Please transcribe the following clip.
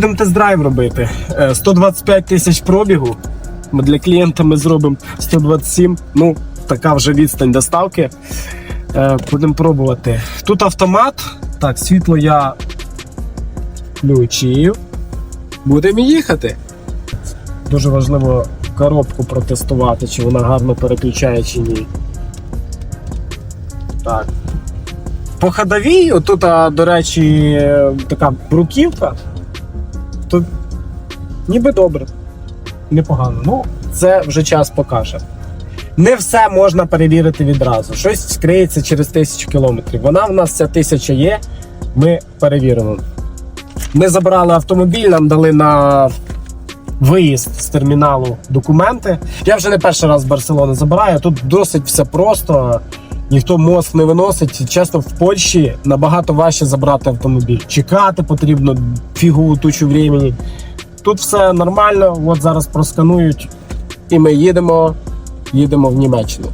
Будемо тест-драйв робити. Е, 125 тисяч пробігу. Ми для клієнта ми зробимо 127. Ну, така вже відстань доставки. Е, Будемо пробувати. Тут автомат. Так, світло я включив. Будемо їхати. Дуже важливо коробку протестувати, чи вона гарно переключає, чи ні. Так. По ходовій, отут, до речі, е, така бруківка. Тут ніби добре, непогано. Ну, це вже час покаже. Не все можна перевірити відразу. Щось скриється через тисячу кілометрів. Вона в нас ця тисяча є. Ми перевіримо. Ми забрали автомобіль, нам дали на виїзд з терміналу документи. Я вже не перший раз з Барселони забираю. Тут досить все просто. Ніхто мозк не виносить. Часто в Польщі набагато важче забрати автомобіль. Чекати потрібно фігову тучу времени. Тут все нормально. От зараз просканують, і ми їдемо, їдемо в Німеччину.